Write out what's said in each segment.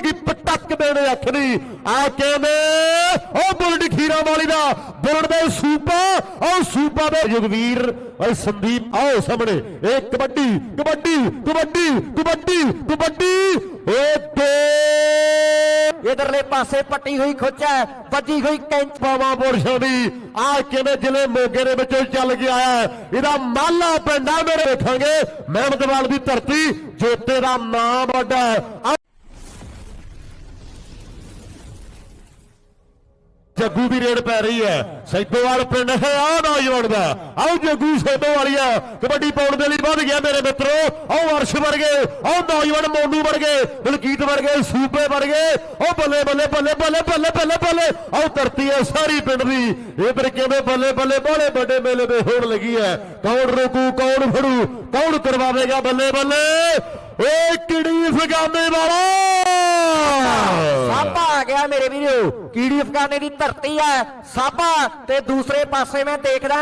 ਕੀ ਪਟਕ ਦੇਣੇ ਅੱਖਰੀ ਆ ਕਹਿੰਦੇ, ਉਹ ਬੁਲਟ ਖੀਰਾ ਵਾਲੀ ਦਾ, ਬੁਲਟ ਦੇ ਸੂਪਾ ਉਹ ਸੂਪਾ ਦੇ ਜਗਵੀਰ ਓਏ ਸੰਦੀਪ, ਆਓ ਸਾਹਮਣੇ। ਇਹ ਕਬੱਡੀ ਕਬੱਡੀ ਕਬੱਡੀ ਕਬੱਡੀ ਕਬੱਡੀ। ਏ ਦੋ ਇਧਰਲੇ ਪਾਸੇ ਪੱਟੀ ਹੋਈ ਖੁੱਚ ਹੈ, ਵੱਜੀ ਹੋਈ ਕੈਂਚ ਪਾਵਾਂ ਪੁਰਸ਼ਾਂ ਦੀ। ਆ ਕਿਵੇਂ ਜ਼ਿਲ੍ਹੇ ਮੋਗੇ ਦੇ ਵਿੱਚੋਂ ਚੱਲ ਕੇ ਆਇਆ ਇਹਦਾ ਮਾਲਾ ਪਿੰਡਾ ਮੇਰੇ ਵੇਖਾਂਗੇ ਮਹਿਮਦਵਾਲ ਦੀ ਧਰਤੀ, ਜੋਤੇ ਦਾ ਨਾਮ ਵੱਡਾ ਜੱਗੂ ਦੀ ਰੇਡ ਪੈ ਰਹੀ ਹੈ। ਸੈਦੋਵਾਲ ਪਿੰਡ ਹੈ ਆ ਨੌਜਵਾਨ ਦਾ। ਆਓ ਜੱਗੂ ਸੈਦੋ ਕਬੱਡੀ ਪਾਉਣ ਦੇ ਲਈ ਵੱਧ ਗਿਆ ਮੇਰੇ ਮਿੱਤਰੋ। ਆਓ ਅਰਸ਼ ਵਰਗੇ ਆਓ ਨੌਜਵਾਨ ਮੋਨੂ ਵਰਗੇ ਬਲਕੀਤ ਵਰਗੇ ਸੂਪੇ ਵਰਗੇ ਆਓ ਬੱਲੇ ਬੱਲੇ ਬੱਲੇ ਬੱਲੇ ਬੱਲੇ ਬੱਲੇ ਬੱਲੇ। ਆਓ ਧਰਤੀ ਹੈ ਸਾਰੀ ਪਿੰਡ ਦੀ। ਇਹ ਫਿਰ ਕਿਵੇਂ ਬੱਲੇ ਬੱਲੇ, ਬਾਲੇ, ਵੱਡੇ ਮੇਲੇ ਦੇ ਹੋਣ ਲੱਗੀ ਹੈ? ਕੌਣ ਰੋਕੂ, ਕੌਣ ਫੜੂ? ਕੌਣ ਕਰਵਾਵੇਗਾ ਬੱਲੇ ਬੱਲੇ? ਏ ਕਿੜੀ ਫਗਾਮੇ ਵਾਲਾ? ਸਾਬਾ ਆ ਗਿਆ ਮੇਰੇ ਵੀਰੋ। ਕੀੜੀ ਅਫਗਾਨੇ ਦੀ ਧਰਤੀ ਹੈ ਸਾਬਾ ਤੇ ਦੂਸਰੇ ਪਾਸੇ ਮੈਂ ਦੇਖਦਾ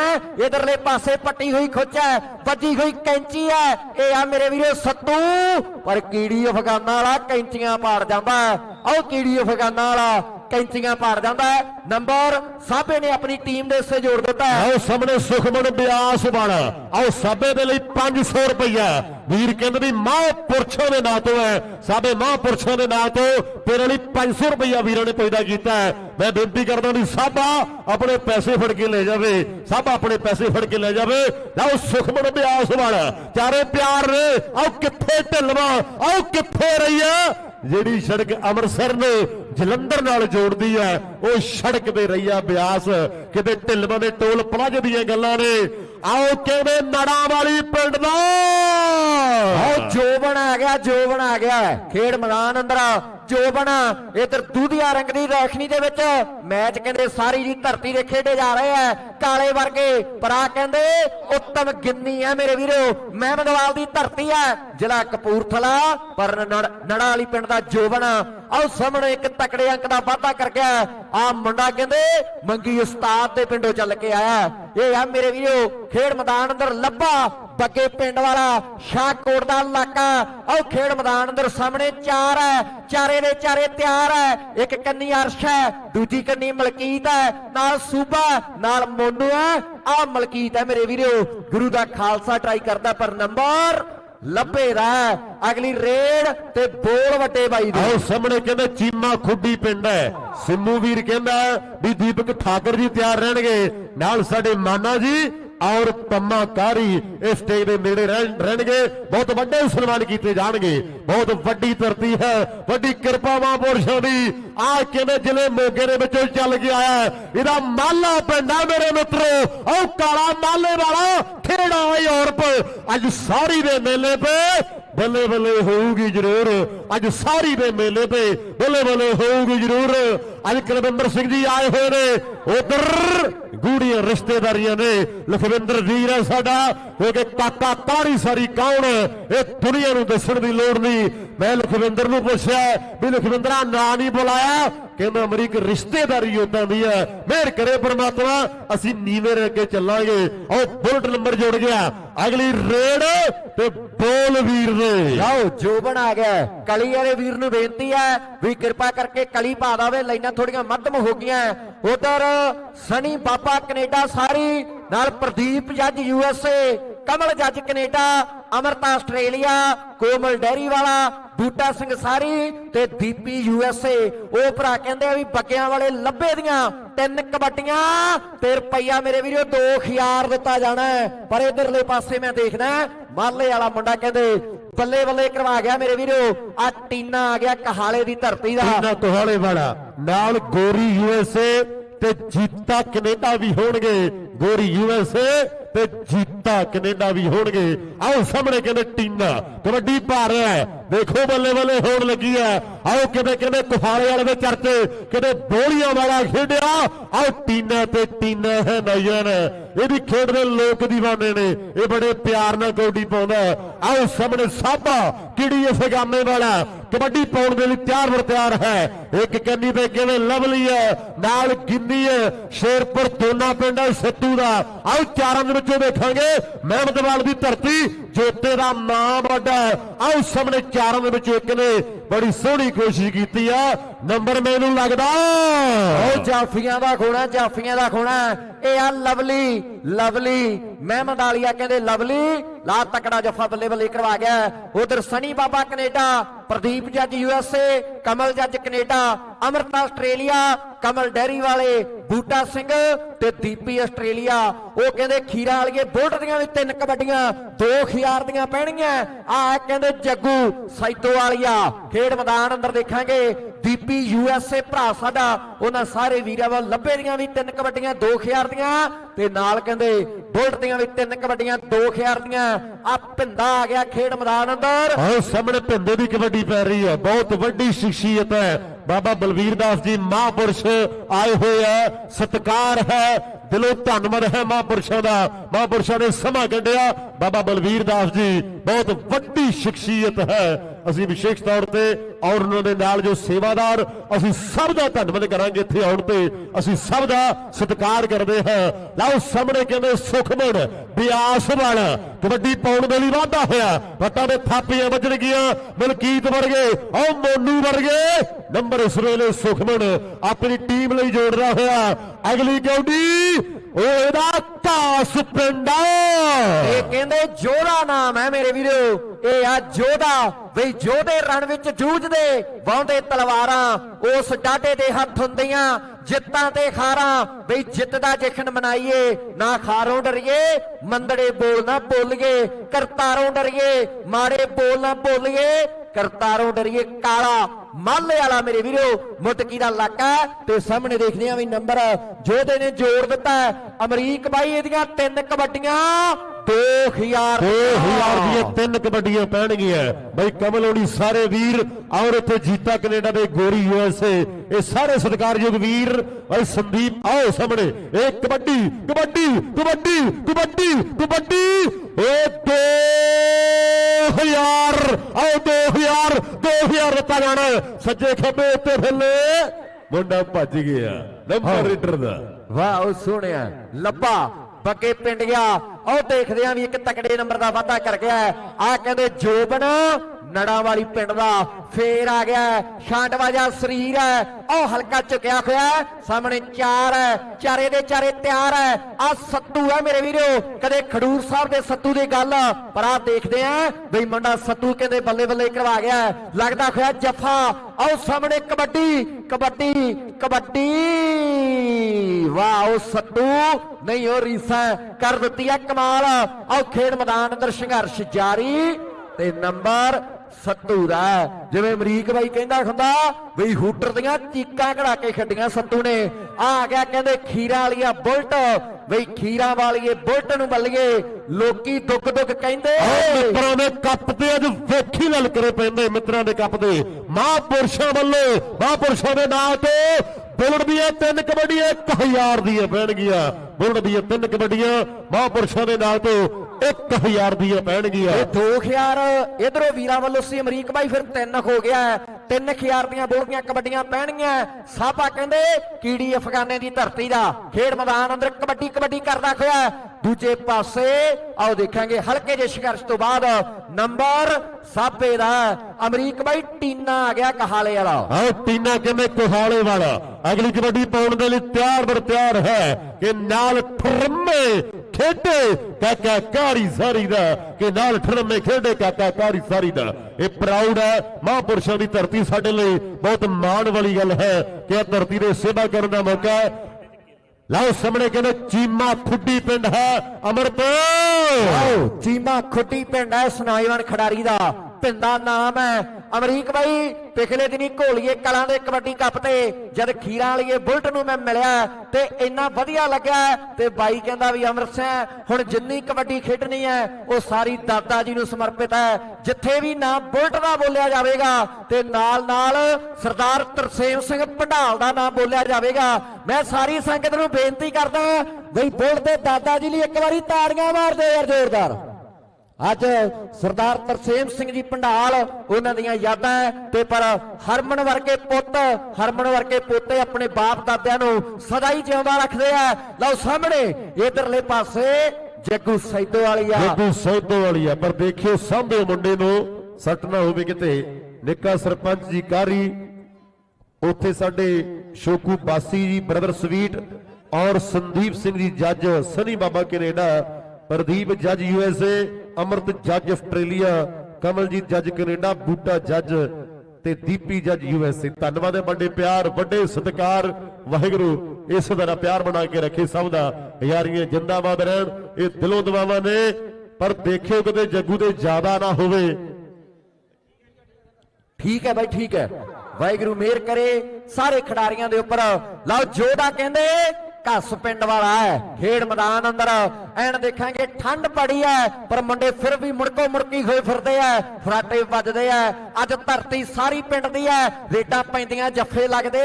ਇਧਰਲੇ ਪਾਸੇ ਪੱਟੀ ਹੋਈ ਖੁੱਚ ਹੈ, ਵੱਜੀ ਹੋਈ ਕੈਂਚੀ ਹੈ, ਇਹ ਆ ਮੇਰੇ ਵੀਰੋ ਸੱਤੂ। ਪਰ ਕੀੜੀ ਅਫਗਾਨਾ ਵਾਲਾ ਕੈਂਚੀਆਂ ਪਾੜ ਜਾਂਦਾ ਹੈ। ਆਓ ਕੀੜੀ ਅਫਗਾਨਾ ਵਾਲਾ ਕੈਂਚੀਆਂ ਪਾੜ ਜਾਂਦਾ ਨੰਬਰ, ਸਾਬੇ ਨੇ ਆਪਣੀ ਟੀਮ ਦੇ ਹਿੱਸੇ ਜੋੜ ਦਿੱਤਾ ਹੈ। ਆਓ ਸਾਹਮਣੇ ਸੁਖਮਨ ਬਿਆਸ ਬਣ। ਆਓ ਸਾਬੇ ਦੇ ਲਈ 500 ਰੁਪਈਆ। ਵੀਰ ਕਹਿੰਦੇ ਵੀ ਮਹਾਂਪੁਰਸ਼ਾਂ ਦੇ ਨਾਂ ਤੋਂ ਹੈ। ਸਾਡੇ ਮਹਾਂਪੁਰਸ਼ਾਂ ਦੇ ਨਾਂ ਤੋਂ ਤੇਰੇ ਲਈ 500 ਰੁਪਈਆ ਵੀਰਾਂ ਨੇ ਪੈਦਾ ਕੀਤਾ ਮੈਂ ਬੇਨਤੀ ਕਰਦਾ ਵੀ ਸਾਬਾ ਆਪਣੇ ਪੈਸੇ ਫੜ ਕੇ ਲੈ ਜਾਵੇ। ਸਾਬਾ ਆਪਣੇ ਪੈਸੇ ਫੜ ਕੇ ਲੈ ਜਾਵੇ। ਆਓ ਸੁਖਮਨ ਬਿਆਸ ਬਣ ਚਾਰੇ ਪਿਆਰ ਨੇ। ਆਓ ਕਿੱਥੇ ਢਿਲਵਾ? ਆਓ ਕਿੱਥੇ ਰਹੀਆ ਜਿਹੜੀ ਸੜਕ ਅੰਮ੍ਰਿਤਸਰ ਨੂੰ ਜਲੰਧਰ ਨਾਲ ਜੋੜਦੀ ਹੈ ਉਹ ਸੜਕ ਤੇ ਰਹੀਆ ਬਿਆਸ। ਕਿਤੇ ਢਿਲਵਾਂ ਦੇ ਟੋਲ ਪਲਾਜ਼ੇ ਦੀਆਂ ਗੱਲਾਂ ਨੇ। ਆਓ ਕਹਿੰਦੇ ਨੜਾਂ ਵਾਲੀ ਪਿੰਡ ਦਾ? ਆਓ, ਜੋਬਨ ਆ ਗਿਆ, ਜੋਬਨ ਆ ਗਿਆ। ਖੇਡ ਮੈਦਾਨ ਅੰਦਰ ਜੋਬਨ ਇਧਰ ਦੂਧੀਆ ਰੰਗ ਦੀ ਰੌਸ਼ਨੀ ਦੇ ਵਿੱਚ ਮੈਚ ਕਹਿੰਦੇ ਸਾਰੀ ਦੀ ਧਰਤੀ ਦੇ ਖੇਡੇ ਜਾ ਰਹੇ ਆ। ਕਾਲੇ ਵਰਗੇ, ਪਰ ਕਹਿੰਦੇ, ਉੱਤਮ ਗਿੰਨੀ ਆ ਮੇਰੇ ਵੀਰੋ। ਮਹਿਮਦਵਾਲ ਦੀ ਧਰਤੀ ਆ, ਜ਼ਿਲ੍ਹਾ ਕਪੂਰਥਲਾ, ਪਰ ਨੜ- ਨੜਾ ਵਾਲੀ ਪਿੰਡ ਦਾ ਜੋਬਨ ਆਓ ਸਾਹਮਣੇ ਇੱਕ ਤਕੜੇ ਅੰਕ ਦਾ ਵਾਅਦਾ ਕਰ ਗਿਆ। ਆ ਮੁੰਡਾ ਕਹਿੰਦੇ ਮੰਗੀ ਉਸਤਾਦ ਦੇ ਪਿੰਡੋਂ ਚੱਲ ਕੇ ਆਇਆ। ਇਹ ਆ ਮੇਰੇ ਵੀਰੋ, ਖੇਡ ਮੈਦਾਨ ਅੰਦਰ ਲੱਭਾ। ਬੱਗੇ ਪਿੰਡ ਵਾਲਾ, ਸ਼ਾਹਕੋਟ ਦਾ ਇਲਾਕਾ। ਆਓ ਖੇਡ ਮੈਦਾਨ ਅੰਦਰ ਸਾਹਮਣੇ ਚਾਰ ਹੈ, ਚਾਰੇ ਦੇ ਚਾਰੇ ਤਿਆਰ ਹੈ। ਇੱਕ ਕੰਨੀ ਅਰਸ਼ ਹੈ, ਦੂਜੀ ਕੰਨੀ ਮਲਕੀਤ ਹੈ। ਨਾਲ ਸੂਬਾ, ਨਾਲ ਮੋਨੂ ਹੈ। ਆ ਮਲਕੀਤ ਹੈ ਮੇਰੇ ਵੀਰੋ। ਗੁਰੂ ਦਾ ਖਾਲਸਾ ਟਰਾਈ ਕਰਦਾ ਪਰ ਨੰਬਰ ਲੱਭੇ ਰਹਿ ਅਗਲੀ ਰੇਡ ਤੇ ਬੋਲ ਵਟੇ ਬਾਈ ਦੇ। ਆਓ ਸਾਹਮਣੇ ਕਹਿੰਦੇ ਚੀਮਾ ਖੁੱਡੀ ਪਿੰਡ ਹੈ। ਸਿੰਮੂ ਵੀਰ ਕਹਿੰਦਾ ਵੀ ਦੀਪਕ ਠਾਕਰ ਜੀ ਤਿਆਰ ਰਹਿਣਗੇ। ਨਾਲ ਸਾਡੇ ਮਾਨਾ ਜੀ ਔਰ ਪੰਮਾ ਕਾਰੀ ਇਸ ਸਟੇਜ ਦੇ ਨੇੜੇ ਰਹਿਣਗੇ। ਬਹੁਤ ਵੱਡੇ ਸਨਮਾਨ ਕੀਤੇ ਜਾਣਗੇ। ਬਹੁਤ ਵੱਡੀ ਧਰਤੀ ਹੈ। ਵੱਡੀ ਕਿਰਪਾ ਮਹਾਂਪੁਰਸ਼ਾਂ ਦੀ। ਆ ਕਿਵੇਂ ਜ਼ਿਲ੍ਹੇ ਮੋਗੇ ਦੇ ਵਿੱਚੋਂ ਚੱਲ ਕੇ ਆਇਆ ਇਹਦਾ ਮਾਲਾ ਪਿੰਡ ਆ ਮੇਰੇ ਮਿੱਤਰੋ। ਉਹ ਕਾਲਾ ਮਾਲੇ ਵਾਲਾ ਖੇੜਾ ਯੂਰਪ। ਅੱਜ ਸਾਰੀ ਦੇ ਮੇਲੇ ਤੇ ਬੱਲੇ ਬੱਲੇ ਹੋਊਗੀ ਜ਼ਰੂਰ। ਅੱਜ ਸਾਰੀ ਦੇ ਮੇਲੇ ਤੇ ਬੱਲੇ ਬੱਲੇ ਹੋਊਗੀ ਜ਼ਰੂਰ। ਅੱਜ ਕੁਲਵਿੰਦਰ ਸਿੰਘ ਜੀ ਆਏ ਹੋਏ ਨੇ। ਉਧਰ ਗੂੜੀਆਂ ਰਿਸ਼ਤੇਦਾਰੀਆਂ ਨੇ। ਲਖਵਿੰਦਰ ਵੀਰ ਹੈ ਸਾਡਾ। ਕਿਉਂਕਿ ਕਾਕਾ ਤਾੜੀ ਸਾਰੀ ਕੌਣ ਇਹ ਦੁਨੀਆ ਨੂੰ ਦੱਸਣ ਦੀ ਲੋੜ ਨਹੀਂ। ਮੈਂ ਲਖਵਿੰਦਰ ਨੂੰ ਪੁੱਛਿਆ ਵੀ ਲਖਵਿੰਦਰਾ, ਨਾਂ ਨਹੀਂ ਬੁਲਾਇਆ? ਕਹਿੰਦਾ, ਅਮਰੀਕ, ਰਿਸ਼ਤੇਦਾਰੀ ਉਦਾਂ ਦੀ ਹੈ। ਮਿਹਰ ਕਰੇ ਪ੍ਰਮਾਤਮਾ, ਅਸੀਂ ਨੀਵੇਂ ਅੱਗੇ ਚੱਲਾਂਗੇ। ਉਹ ਬੁਲਟ ਨੰਬਰ ਜੁੜ ਗਿਆ। ਅਗਲੀ ਰੇਡ ਤੇ ਬੋਲ ਵੀਰ ਨੇ। ਲਓ, ਜੋਬਨ ਆ ਗਿਆ। ਕਲੀ ਵਾਲੇ ਵੀਰ ਨੂੰ ਬੇਨਤੀ ਹੈ ਵੀ ਕਿਰਪਾ ਕਰਕੇ ਕਲੀ ਪਾ ਦਾਵੇ ਲਾਈਨਾਂ ਥੋੜੀਆਂ ਮੱਧਮ ਹੋ ਗਈਆਂ। ਉਧਰ ਸਨੀ ਬਾਬਾ ਕੈਨੇਡਾ ਸਾਰੀ, ਨਾਲ ਪ੍ਰਦੀਪ ਜੱਜ ਯੂਐਸਏ ਕਮਲ ਜੱਜ Canada, Amrita Australia, Komal dairy ਵਾਲਾ ਬੂਟਾ ਸਿੰਘ ਸਾਰੀ ਤੇ ਦੀਪੀ ਯੂਐਸਏ ਉਹ ਭਰਾ ਕਹਿੰਦੇ ਆ ਵੀ ਬੱਗਿਆਂ ਵਾਲੇ ਲੱਭੇ ਦੀਆਂ ਤਿੰਨ ਕਬੱਡੀਆਂ ਤੇ ਰੁਪਈਆ ਮੇਰੇ ਵੀਰੋ ਦੋ ਖਿਆਰ ਦਿੱਤਾ ਜਾਣਾ ਪਰ ਇਧਰਲੇ ਪਾਸੇ ਮੈਂ ਦੇਖਦਾ ਮਾਲੇ ਵਾਲਾ ਮੁੰਡਾ ਕਹਿੰਦੇ, ਬੱਲੇ ਬੱਲੇ ਕਰਵਾ ਗਿਆ ਮੇਰੇ ਵੀਰੋ। ਆ ਟੀਨਾ ਆ ਗਿਆ ਕਹਾਲੇ ਦੀ ਧਰਤੀ ਦਾ। ਇਹਨਾਂ ਤੋਹਾਲੇ ਵਾਲਾ, ਨਾਲ ਗੋਰੀ ਯੂਐਸਏ ਤੇ ਜੀਤਾ ਕੈਨੇਡਾ ਵੀ ਹੋਣਗੇ। ਗੋਰੀ ਯੂਐਸਏ ਤੇ ਜੀਤਾ ਕੈਨੇਡਾ ਵੀ ਹੋਣਗੇ। ਆਓ ਸਾਹਮਣੇ ਕਹਿੰਦੇ ਟੀਨਾ, ਕਬੱਡੀ ਪਾ ਰਿਹਾ ਹੈ। ਦੇਖੋ ਬੱਲੇ ਬੱਲੇ ਹੋਣ ਲੱਗੀ ਹੈ। ਆਓ ਕਿਵੇਂ ਕਿਵੇਂ ਕੁਫਾਰੇ ਵਾਲੇ ਦੇ ਚਰਚੇ ਕਿਤੇ ਬੋਲੀਆਂ ਵਾਲਾ ਖੇਡਿਆ। ਆਓ ਟੀਨਾ ਤੇ ਟੀਨਾ ਹੈ ਨੌਜਵਾਨ। ਇਹਦੀ ਖੇਡ ਦੇ ਲੋਕ دیਵਾਨੇ ਨੇ। ਇਹ ਬੜੇ ਪਿਆਰ ਨਾਲ ਕਬੱਡੀ ਪਾਉਂਦਾ ਆਓ ਸਾਹਮਣੇ ਸਾਬਾ, ਕਿਹੜੀ ਇਸ ਗਾਮੇ ਵਾਲਾ? ਕਬੱਡੀ ਪਾਉਣ ਦੇ ਲਈ ਤਿਆਰ ਬਰ ਤਿਆਰ ਹੈ। ਇੱਕ ਕੰਨੀ ਤੇ ਕਿਵੇਂ ਲਵਲੀ ਹੈ। ਨਾਲ ਗਿੰਨੀ ਹੈ। ਸ਼ੇਰਪੁਰ ਦੋਨਾ ਪਿੰਡ ਹੈ ਸੱਤੂ ਦਾ। ਆਓ ਚਾਰਾਂ ਦੇ ਵਿੱਚੋਂ ਦੇਖਾਂਗੇ। ਮਹਿਮਦਵਾਲ ਦੀ ਧਰਤੀ, ਜੋਤੇ ਦਾ ਨਾਮ ਵੱਡਾ ਆਓ ਸਾਹਮਣੇ ਚਾਰਾਂ ਦੇ ਵਿੱਚ ਇੱਕ ਨੇ ਬੜੀ ਸੋਹਣੀ ਕੋਸ਼ਿਸ਼ ਕੀਤੀ ਆ। ਨੰਬਰ ਮੈਨੂੰ ਲੱਗਦਾ। ਉਹ ਜਾਫੀਆਂ ਦਾ ਖੋਣਾ, ਜਾਫੀਆਂ ਦਾ ਖੋਣਾ। ਇਹ ਆ ਲਵਲੀ ਲਵਲੀ। ਮਹਿਮਦ ਆਲੀਆ ਕਹਿੰਦੇ, ਲਵਲੀ, ਲਾ ਤਕੜਾ ਜਫਾ ਬੱਲੇ ਬੱਲੇ ਕਰਵਾ ਗਿਆ। ਉਧਰ ਸਨੀ ਬਾਬਾ ਕੈਨੇਡਾ ਪ੍ਰਦੀਪ ਜੱਜ ਯੂਐਸਏ ਕਮਲ ਜੱਜ ਕੈਨੇਡਾ, ਅਮਰਤ ਆਸਟ੍ਰੇਲੀਆ, ਕਮਲ ਡੈਰੀ ਵਾਲੇ ਬੂਟਾ ਸਿੰਘ ਤੇ ਦੀਪੀ ਆਸਟ੍ਰੇਲੀਆ। ਉਹ ਕਹਿੰਦੇ ਖੀਰਾ ਵਾਲੀਏ ਬੋਲਟ ਦੀਆਂ ਵੀ ਤਿੰਨ ਕਬੱਡੀਆਂ, ਦੋ ਖਿਆਰ ਦੀਆਂ ਪੈਣਗੀਆਂ। ਆ ਕਹਿੰਦੇ ਜੱਗੂ ਸੈਤੋ ਵਾਲੀਆ ਖੇਡ ਮੈਦਾਨ ਅੰਦਰ ਦੇਖਾਂਗੇ। ਦੀਪੀ ਯੂਐਸਏ ਭਰਾ ਸਾਡਾ, ਉਹਨਾਂ ਸਾਰੇ ਵੀਰਾਂ ਵੱਲ ਲੱਭੇ ਦੀਆਂ ਵੀ ਤਿੰਨ ਕਬੱਡੀਆਂ ਦੋ ਦੀਆਂ ਤੇ ਨਾਲ ਕਹਿੰਦੇ ਬੁਲਟ ਦੀਆਂ ਵੀ ਤਿੰਨ ਕਬੱਡੀਆਂ ਦੋ ਦੀਆਂ। ਆ ਭਿੰਦਾ ਆ ਗਿਆ ਖੇਡ ਮੈਦਾਨ ਅੰਦਰ। ਆਹ ਸਾਹਮਣੇ ਭਿੰਦੇ ਦੀ ਕਬੱਡੀ ਪੈ ਰਹੀ ਹੈ, ਬਹੁਤ ਵੱਡੀ ਸ਼ਖਸੀਅਤ ਹੈ। ਬਾਬਾ ਬਲਵੀਰ ਦਾਸ ਜੀ ਮਹਾਂਪੁਰਸ਼ ਆਏ ਹੋਏ ਹੈ ਸਤਕਾਰ ਹੈ, ਦਿਲੋਂ ਧੰਨਵਾਦ ਹੈ ਮਹਾਂਪੁਰਸ਼ਾਂ ਦਾ। ਮਹਾਂਪੁਰਸ਼ਾਂ ਨੇ ਸਮਾਂ ਕੱਢਿਆ। ਬਾਬਾ ਬਲਵੀਰ ਦਾਸ ਜੀ, ਬਹੁਤ ਵੱਡੀ ਸ਼ਖਸੀਅਤ ਹੈ। ਅਸੀਂ ਵਿਸ਼ੇਸ਼ ਤੌਰ ਤੇ ਔਰ ਉਹਨਾਂ ਦੇ ਨਾਲ ਜੋ ਸੇਵਾਦਾਰ, ਅਸੀਂ ਸਭ ਦਾ ਧੰਨਵਾਦ ਕਰਾਂਗੇ ਇੱਥੇ ਆਉਣ ਤੇ। ਅਸੀਂ ਸਭ ਦਾ ਸਤਿਕਾਰ ਕਰਦੇ ਹਾਂ। ਲਓ ਸਾਹਮਣੇ ਕਹਿੰਦੇ ਸੁਖਮਨ ਬਿਆਸ ਵਾਲਾ ਕਬੱਡੀ ਪਾਉਣ ਦੇ ਲਈ ਵਾਧਾ ਹੋਇਆ। ਪੱਟਾਂ ਦੇ ਥਾਪੀਆਂ ਵੱਜਣ ਗਈਆਂ। ਮਲਕੀਤ ਵਰਗੇ ਉਹ ਮੋਨੂ ਵਰਗੇ ਨੰਬਰ ਇਸ ਵੇਲੇ ਸੁਖਮਣ ਆਪਣੀ ਟੀਮ ਲਈ ਜੋੜਦਾ ਹੋਇਆ ਅਗਲੀ ਕੌਡੀ ਉਹ ਇਹਦਾ ਘਾਸ ਪਿੰਡਾ ਇਹ ਕਹਿੰਦੇ ਜੋਧਾ ਨਾਮ ਹੈ ਮੇਰੇ ਵੀਰੋ। ਇਹ ਆ ਜੋਧਾ। ਬਈ ਜੋਧੇ ਰਣ ਵਿੱਚ ਜੂਝਦੇ, ਵਾਉਂਦੇ ਤਲਵਾਰਾਂ, ਉਸ ਡਾਟੇ ਦੇ ਹੱਥ ਹੁੰਦੀਆਂ, ਜਿੱਤਾਂ ਤੇ ਖਾਰਾਂ। ਬਈ ਜਿੱਤ ਦਾ ਜਸ਼ਨ ਮਨਾਈਏ, ਨਾ ਖਾਰੋਂ ਡਰੀਏ, ਮੰਦੜੇ ਬੋਲ ਨਾ ਬੋਲੀਏ ਕਰਤਾਰੋਂ ਡਰੀਏ, ਮਾੜੇ ਬੋਲ ਨਾ ਬੋਲੀਏ ਕਰਤਾਰੋਂ ਡਰੀਏ ਕਾਲਾ। ਮਾਲੇ ਵਾਲਾ ਮੇਰੇ ਵੀਰੋ, ਮੁਟਕੀ ਦਾ ਇਲਾਕਾ ਤੇ ਸਾਹਮਣੇ ਦੇਖਦੇ ਆ ਵੀ ਨੰਬਰ ਜੋਧੇ ਨੇ ਜੋੜ ਦਿੱਤਾ ਅਮਰੀਕ ਬਾਈ, ਇਹਦੀਆਂ ਤਿੰਨ ਕਬੱਡੀਆਂ। 2000 2000 ਦੀਆਂ ਤਿੰਨ ਕਬੱਡੀਆਂ ਪੈਣਗੀਆਂ। ਬਈ ਕਮਲ ਹੋਣੀ ਸਾਰੇ ਵੀਰ ਔਰ ਇੱਥੇ ਜੀਤਾ ਕੈਨੇਡਾ ਦੇ ਗੋਰੀ ਯੂਐਸਏ ਇਹ ਸਾਰੇ ਸਤਿਕਾਰਯੋਗ ਵੀਰ ਔਰ ਸੰਦੀਪ ਆਓ ਸਾਹਮਣੇ। ਇਹ ਕਬੱਡੀ ਕਬੱਡੀ ਕਬੱਡੀ ਕਬੱਡੀ ਕਬੱਡੀ। ਇਹ 2000 ਆਓ 2000 2000 ਦਿੱਤਾ ਜਾਣਾ ਸੱਜੇ ਖੱਬੇ ਉੱਤੇ ਫੱਲੇ ਮੁੰਡਾ ਭੱਜ ਗਿਆ ਨੰਬਰ ਰੀਡਰ ਦਾ। ਵਾਹ ਉਹ ਸੋਹਣਿਆ। ਲੱਭਾ। ਬੱਗੇ ਪਿੰਡ ਗਿਆ। ਉਹ ਦੇਖਦੇ ਆ ਵੀ ਇੱਕ ਤਕੜੇ ਨੰਬਰ ਦਾ ਵਾਧਾ ਕਰ ਗਿਆ ਆ ਕਹਿੰਦੇ ਜੋਬਨ ਨੜਾ ਵਾਲੀ ਪਿੰਡ ਦਾ ਫੇਰ ਆ ਗਿਆ ਛਾਂਟਵਾਜਾ ਸਰੀਰ ਹੈ। ਉਹ ਹਲਕਾ ਝੁਕਿਆ ਹੋਇਆ ਸਾਹਮਣੇ ਚਾਰ ਹੈ। ਚਾਰੇ ਦੇ ਚਾਰੇ ਤਿਆਰ ਹੈ। ਆ ਸੱਤੂ ਹੈ ਮੇਰੇ ਵੀਰੋ। ਕਦੇ ਖਡੂਰ ਸਾਹਿਬ ਦੇ ਸੱਤੂ ਦੀ ਗੱਲ। ਪਰ ਆ ਦੇਖਦੇ ਆ ਬਈ ਮੁੰਡਾ ਸੱਤੂ ਕਹਿੰਦੇ ਬੱਲੇ ਬੱਲੇ ਕਰਵਾ ਗਿਆ ਲੱਗਦਾ ਹੋਇਆ ਜੱਫਾ। ਆਓ ਸਾਹਮਣੇ ਕਬੱਡੀ। ਕਬੱਡੀ। ਕਬੱਡੀ। ਵਾਹ, ਉਹ ਸੱਤੂ। ਨਹੀਂ, ਉਹ ਰੀਸਾ ਕਰ ਦਿੱਤੀ ਆ ਕਮਾਲ। ਆਓ ਖੇਡ ਮੈਦਾਨ ਅੰਦਰ ਸੰਘਰਸ਼ ਜਾਰੀ। ਤੇ ਨੰਬਰ ਸੱਤੂ ਦਾ ਜਿਵੇਂ ਅਮਰੀਕ ਬਾਈ ਕਹਿੰਦਾ ਹੁੰਦਾ, ਵੀ ਹੂਟਰ ਦੀਆਂ ਚੀਕਾਂ ਕਢਾ ਕੇ ਖੱਡੀਆਂ ਸੱਤੂ ਨੇ। ਆ ਗਿਆ ਕਹਿੰਦੇ ਖੀਰਾ ਵਾਲੀਆ ਬੁਲਟ। ਬਈ ਖੀਰਾ ਵਾਲੀਏ ਬੁਲਟ ਨੂੰ ਬੱਲੀਏ ਲੋਕੀ ਦੁੱਖ ਦੁੱਖ ਕਹਿੰਦੇ। ਮਿੱਤਰਾਂ ਦੇ ਕੱਪ ਤੇ ਅੱਜ ਵੇਖੀ ਲਲਕਰੇ ਪੈਂਦੇ ਮਿੱਤਰਾਂ ਦੇ ਕੱਪ ਦੇ ਮਹਾਂਪੁਰਸ਼ਾਂ ਵੱਲੋਂ, ਮਹਾਂਪੁਰਸ਼ਾਂ ਦੇ ਨਾਂ ਤੇ ਬੁਲਟ ਦੀਆਂ ਤਿੰਨ ਕਬੱਡੀਆਂ 1000 ਦੀਆਂ ਪੈਣਗੀਆਂ। ਬੁਲਟ ਦੀਆਂ ਤਿੰਨ ਕਬੱਡੀਆਂ, ਮਹਾਂਪੁਰਸ਼ਾਂ ਦੇ ਨਾਲ ਤੋਂ 1000 ਦੀਆਂ ਪੈਣਗੀਆਂ। ਇਹ 2000 ਇਧਰੋਂ ਵੀਰਾਂ ਵੱਲੋਂ ਸੀ, ਅਮਰੀਕ ਬਾਈ ਫਿਰ ਤਿੰਨ ਹੋ ਗਿਆ ਹੈ। ਤਿੰਨ ਖਿਆਰ ਦੀਆਂ ਬੋਲਦੀਆਂ ਕਬੱਡੀਆਂ ਪੈਣਗੀਆਂ ਸਾਬਾ ਕਹਿੰਦੇ ਕੀੜੀ ਅਫਗਾਨੇ ਦੀ ਧਰਤੀ ਦਾ ਖੇਡ ਮੈਦਾਨ ਅੰਦਰ ਕਬੱਡੀ ਕਬੱਡੀ ਕਰਦਾ ਖੋਇਆ ਦੂਜੇ ਪਾਸੇ, ਆਓ ਦੇਖਾਂਗੇ ਹਲਕੇ ਜਿਹੇ ਸੰਘਰਸ਼ ਤੋਂ ਬਾਅਦ ਨੰਬਰ ਸਾਪੇ ਦਾ ਅਮਰੀਕ ਬਾਈ ਟੀਨਾ ਆ ਗਿਆ ਕਹਾਲੇ ਵਾਲਾ। ਆਹ ਟੀਨਾ ਕਿਵੇਂ ਕੋਹਾਲੇ ਵਾਲਾ? ਅਗਲੀ ਕਬੱਡੀ ਪਾਉਣ ਦੇ ਲਈ ਤਿਆਰ ਬਰ ਤਿਆਰ ਹੈ ਕਿ ਨਾਲ ਠਰਮੇ ਖੇਡੇ ਕਾਕਾ ਕਾਰੀ ਸਾਰੀ ਦਾ, ਕਿ ਨਾਲ ਠਰਮੇ ਖੇਡੇ ਕਾਕਾ ਕਾਰੀ ਸਾਰੀ ਦਾ। ਇਹ ਪ੍ਰਾਊਡ ਹੈ, ਮਹਾਂਪੁਰਸ਼ਾਂ ਦੀ ਧਰਤੀ ਸਾਡੇ ਲਈ ਬਹੁਤ ਮਾਣ ਵਾਲੀ ਗੱਲ ਹੈ ਕਿ ਇਹ ਧਰਤੀ ਦੇ ਸੇਵਾ ਕਰਨ ਦਾ ਮੌਕਾ ਹੈ। ਲਓ ਸਾਹਮਣੇ ਕਹਿੰਦੇ, ਚੀਮਾ ਖੁੱਡੀ ਪਿੰਡ ਹੈ ਅਮਰਪੁਰ। ਆਓ, ਚੀਮਾ ਖੁੱਡੀ ਪਿੰਡ ਹੈ ਸੁਨਾਈਵਨ ਖਿਡਾਰੀ ਦਾ। ਪਿੰਡਾ ਨਾਮ ਹੈ। ਅਮਰੀਕ ਬਾਈ, ਪਿਛਲੇ ਦਿਨੀ ਘੋਲੀਏ ਕਲਾਂ ਦੇ ਕਬੱਡੀ ਕੱਪ ਤੇ ਜਦ ਖੀਰਾਂ ਵਾਲੀਏ ਬੁਲਟ ਨੂੰ ਮੈਂ ਮਿਲਿਆ ਤੇ ਇੰਨਾ ਵਧੀਆ ਲੱਗਿਆ ਤੇ ਬਾਈ ਕਹਿੰਦਾ ਵੀ ਅਮਰ ਸਿੰਘ, ਹੁਣ ਜਿੰਨੀ ਕਬੱਡੀ ਖੇਡਣੀ ਹੈ, ਉਹ ਸਾਰੀ ਦਾਦਾ ਜੀ ਨੂੰ ਸਮਰਪਿਤ ਹੈ। ਜਿੱਥੇ ਵੀ ਨਾਮ ਬੁਲਟ ਦਾ ਬੋਲਿਆ ਜਾਵੇਗਾ ਤੇ ਨਾਲ ਨਾਲ ਸਰਦਾਰ ਤਰਸੇਮ ਸਿੰਘ ਭੰਡਾਲ ਦਾ ਨਾਮ ਬੋਲਿਆ ਜਾਵੇਗਾ। ਮੈਂ ਸਾਰੀ ਸੰਗਤ ਨੂੰ ਬੇਨਤੀ ਕਰਦਾ ਬਈ ਬੁਲਟ ਦੇ ਦਾਦਾ ਜੀ ਲਈ ਇੱਕ ਵਾਰੀ ਤਾੜੀਆਂ ਮਾਰਦੇ ਦਿਓ ਯਾਰ ਜ਼ੋਰਦਾਰ। ਅੱਜ ਸਰਦਾਰ ਤਰਸੇਮ ਸਿੰਘ ਜੀ ਭੰਡਾਲ ਉਹਨਾਂ ਦੀਆਂ ਯਾਦਾਂ ਤੇ ਪਰ ਹਰਮਨ ਵਰਗੇ ਪੁੱਤ, ਹਰਮਨ ਵਰਗੇ ਪੋਤੇ ਆਪਣੇ ਬਾਪ ਦਾਦਿਆਂ ਨੂੰ ਸਦਾ ਹੀ ਜਿਉਂਦਾ ਰੱਖਦੇ ਆ। ਲਓ ਸਾਹਮਣੇ, ਇਧਰਲੇ ਪਾਸੇ ਜੱਗੂ ਸੈਦੋ ਵਾਲੀ ਆ ਜੱਗੂ ਸੌਦੋ ਵਾਲੀ ਆ ਪਰ ਦੇਖਿਓ ਸਾਹਮਣੇ ਮੁੰਡੇ ਨੂੰ ਸੱਟ ਨਾ ਹੋਵੇ ਕਿਤੇ। ਨਿੱਕਾ ਸਰਪੰਚ ਜੀ ਕਾਰੀ, ਉੱਥੇ ਸਾਡੇ ਸ਼ੋਕੂ ਬਾਸੀ ਜੀ ਬ੍ਰਦਰ ਸਵੀਟ ਔਰ ਸੰਦੀਪ ਸਿੰਘ ਜੀ ਜੱਜ ਸਨੀ ਬਾਬਾ ਕੈਨੇਡਾ ਪ੍ਰਦੀਪ ਜੱਜ ਯੂਐਸਏ ਅਮਰਤ ਜੱਜ ਆਸਟ੍ਰੇਲੀਆ, ਕਮਲਜੀਤ ਜੱਜ ਕੈਨੇਡਾ, ਬੂਟਾ ਜੱਜ ਤੇ ਦੀਪੀ ਜੱਜ ਯੂਐਸਏ ਧੰਨਵਾਦ ਹੈ ਵੱਡੇ ਪਿਆਰ, ਵੱਡੇ ਸਤਿਕਾਰ। ਵਾਹਿਗੁਰੂ ਇਸ ਤਰ੍ਹਾਂ ਪਿਆਰ ਬਣਾ ਕੇ ਰੱਖੇ ਸਭ ਦਾ। ਯਾਰੀਆਂ ਜਿੰਦਾਬਾਦ ਰਹਿਣ, ਇਹ ਦਿਲੋਂ ਦਵਾਵਾਂ ਨੇ, ਪਰ ਦੇਖਿਓ ਕਿਤੇ ਜੱਗੂ ਦੇ ਜ਼ਿਆਦਾ ਨਾ ਹੋਵੇ। ਠੀਕ ਹੈ ਬਾਈ, ਠੀਕ ਹੈ। ਵਾਹਿਗੁਰੂ ਮਿਹਰ ਕਰੇ, ਸਾਰੇ ਖਿਡਾਰੀਆਂ ਦੇ ਉੱਪਰ। ਲਓ ਜੋਦਾ ਕਹਿੰਦੇ ਘਸ ਪਿੰਡ ਵਾਲਾ ਹੈ, ਖੇਡ ਮੈਦਾਨ ਅੰਦਰ। ਐਨ ਦੇਖਾਂਗੇ, ਠੰਡ ਬੜੀ ਹੈ, ਪਰ ਮੁੰਡੇ ਫਿਰ ਵੀ ਮੁੜਕੋ ਮੁੜਕੀ ਹੋਏ ਫਿਰਦੇ ਆ, ਫਰਾਟੇ ਵੱਜਦੇ ਆ। ਅੱਜ ਧਰਤੀ ਸਾਰੀ ਪਿੰਡ ਦੀ ਹੈ ਰੇਟਾਂ ਪੈਂਦੀਆਂ, ਜੱਫੇ ਲੱਗਦੇ।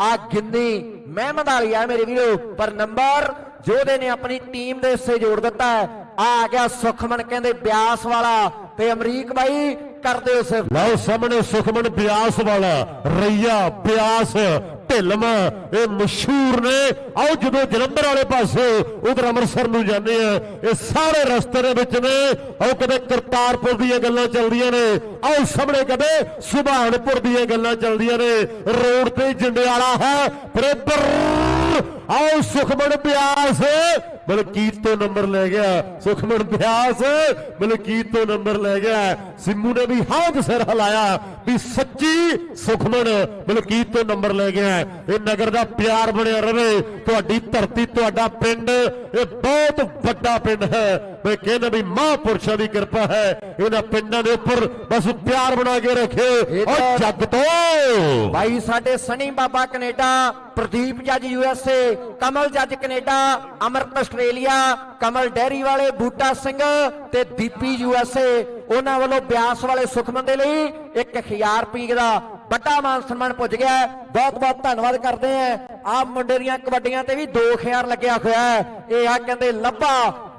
ਆ ਗਿੰਨੀ ਮਹਿਮਦ ਵਾਲੀ ਆ ਮੇਰੇ ਵੀਰੋ, ਪਰ ਨੰਬਰ ਜੋਦੇ ਨੇ ਆਪਣੀ ਟੀਮ ਦੇ ਹਿੱਸੇ ਜੋੜ ਦਿੱਤਾ ਹੈ। ਆ ਆ ਗਿਆ ਸੁਖਮਨ, ਕਹਿੰਦੇ ਬਿਆਸ ਵਾਲਾ। ਤੇ ਅਮਰੀਕ ਬਾਈ ਕਰਦੇ ਉਸ ਲਓ ਸਾਹਮਣੇ ਸੁਖਮਨ, ਬਿਆਸ ਵਾਲਾ। ਰਈਆ, ਬਿਆਸ। ਢਿਲਮ, ਇਹ ਮਸ਼ਹੂਰ ਨੇ। ਆਓ ਜਦੋਂ ਜਲੰਧਰ ਵਾਲੇ ਪਾਸੇ ਉਧਰ ਅੰਮ੍ਰਿਤਸਰ ਨੂੰ ਜਾਂਦੇ ਆ, ਇਹ ਸਾਰੇ ਰਸਤੇ ਦੇ ਵਿੱਚ ਨੇ। ਆਓ ਕਦੇ ਕਰਤਾਰਪੁਰ ਦੀਆਂ ਗੱਲਾਂ ਚੱਲਦੀਆਂ ਨੇ। ਆਓ ਸਾਹਮਣੇ ਕਦੇ ਸੁਭਾਨਪੁਰ ਦੀਆਂ ਗੱਲਾਂ ਚੱਲਦੀਆਂ ਨੇ। ਰੋਡ ਤੇ ਜੰਡਿਆਲਾ ਹੈ ਬਰਾਬਰ ਆਓ ਸੁਖਮਨ ਪਿਆਸ ਮਲਕੀਤ ਤੋਂ ਨੰਬਰ ਲੈ ਗਿਆ ਸੁਖਮਨ ਬਿਆਸ। ਮਲਕੀਤ ਤੋਂ ਨੰਬਰ ਲੈ ਗਿਆ। ਸਿੰਮੂ ਨੇ ਵੀ ਹਾਂ ਸਿਰ ਹਲਾਇਆ ਵੀ ਸੱਚੀ ਸੁਖਮਨ ਮਲਕੀਤ ਤੋਂ ਨੰਬਰ ਲੈ ਗਿਆ। ਇਹ ਨਗਰ ਦਾ ਪਿਆਰ ਬਣਿਆ ਰਵੇ ਤੁਹਾਡੀ ਧਰਤੀ ਤੁਹਾਡਾ ਪਿੰਡ ਇਹ ਬਹੁਤ ਵੱਡਾ ਪਿੰਡ ਹੈ। ਮੈਂ ਕਹਿੰਦਾ ਵੀ ਮਹਾਂਪੁਰਸ਼ਾਂ ਦੀ ਕਿਰਪਾ ਹੈ। ਇਹਨਾਂ ਪਿੰਡਾਂ ਦੇ ਉੱਪਰ ਬਸ ਪਿਆਰ ਬਣਾ ਕੇ ਰੱਖੇ। ਤਾਂ- ਜੱਗ ਤੋਂ। ਬਾਈ ਸਾਡੇ ਸਨੀ ਬਾਬਾ ਕੈਨੇਡਾ ਪ੍ਰਦੀਪ ਜੱਜ ਯੂਐਸਏ ਕਮਲ ਜੱਜ ਕੈਨੇਡਾ ਅਮਰਤ ਆਸਟ੍ਰੇਲੀਆ, ਕਮਲ ਡੈਰੀ ਵਾਲੇ ਬੂਟਾ ਸਿੰਘ ਤੇ ਦੀਪੀ ਯੂਐਸਏ ਉਹਨਾਂ ਵੱਲੋਂ ਬਿਆਸ ਵਾਲੇ ਸੁਖਮਨ ਦੇ ਲਈ 1000 ਰੁਪਏ ਦਾ ਵੱਡਾ ਮਾਨ ਸਨਮਾਨ ਪੁੱਜ ਗਿਆ ਬਹੁਤ ਬਹੁਤ ਧੰਨਵਾਦ ਕਰਦੇ ਆ ਆ ਮੁੰਡੇ ਦੀਆਂ ਕਬੱਡੀਆਂ ਤੇ ਵੀ 2000 ਲੱਗਿਆ ਹੋਇਆ ਇਹ ਆ ਕਹਿੰਦੇ ਲੱਭਾ